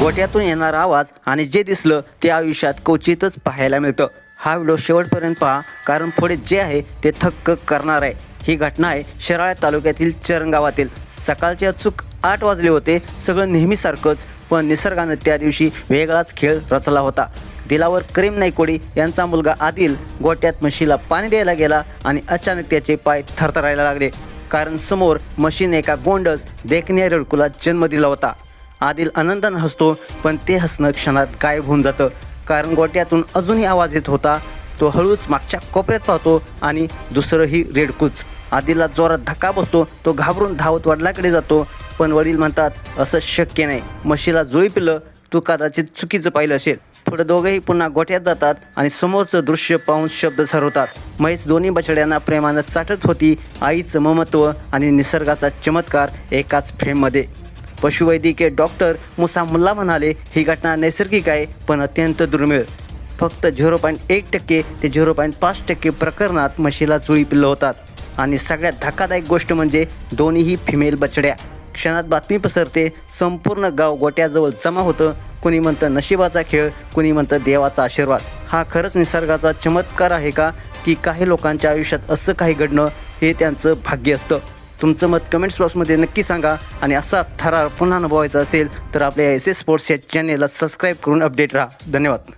गोट्यातून येणारा आवाज आणि जे दिसलं ते आयुष्यात क्वचितच पाहायला मिळतं. हा व्हिडिओ शेवटपर्यंत पहा कारण पुढे जे आहे ते थक्क करणार आहे. ही घटना आहे शिराळा तालुक्यातील चरणगावातील सकाळचे अचूक आठ वाजले होते सगळं नेहमीसारखंच पण निसर्गानं त्या दिवशी वेगळाच खेळ रचला होता. दिलावर करीम नाईकोडी यांचा मुलगा आदिल गोट्यात म्हशीला पाणी द्यायला गेला आणि अचानक त्याचे पाय थरथरायला लागले. कारण समोर म्हशीने एका गोंडस देखण्या रडकुला जन्म दिला होता. आदिल आनंदानं हसतो पण ते हसणं क्षणात गायब होऊन जातं. कारण गोट्यातून अजूनही आवाज येत होता तो हळूच मागच्या कोपऱ्यात पाहतो आणि दुसरंही रेडकूच. आदिलला जोरात धक्का बसतो तो घाबरून धावत वडिलाकडे जातो पण वडील म्हणतात असं शक्य नाही. म्हशीला जुळी पिलं तू कदाचित चुकीचं पाहिलं असेल. पुढे दोघेही पुन्हा गोठ्यात जातात आणि समोरचं दृश्य पाहून शब्द सरवतात म्हैस दोन्ही बछड्यांना प्रेमानं चाटत होती आईचं ममत्व आणि निसर्गाचा चमत्कार एकाच फ्रेममध्ये. पशुवैद्यकीय डॉक्टर मुसा मुल्ला म्हणाले ही घटना नैसर्गिक आहे पण अत्यंत दुर्मिळ. फक्त झिरो पॉईंट एक टक्के ते झिरो पॉईंट पाच टक्के प्रकरणात म्हशीला जुळी पिल्लं होतात. आणि सगळ्यात धक्कादायक गोष्ट म्हणजे दोन्हीही फिमेल बछड्या. क्षणात बातमी पसरते संपूर्ण गाव गोट्याजवळ जमा होतं. कुणी म्हणतं नशिबाचा खेळ कुणी म्हणतं देवाचा आशीर्वाद. हा खरंच निसर्गाचा चमत्कार आहे का की काही लोकांच्या आयुष्यात असं काही घडणं हे त्यांचं भाग्य असतं. तुमचं मत कमेंट्स बॉक्समध्ये नक्की सांगा. आणि असा थरार पुन्हा अनुभवायचा असेल तर आपल्या एस एस स्पोर्ट्स या चॅनेलला सबस्क्राईब करून अपडेट राहा. धन्यवाद.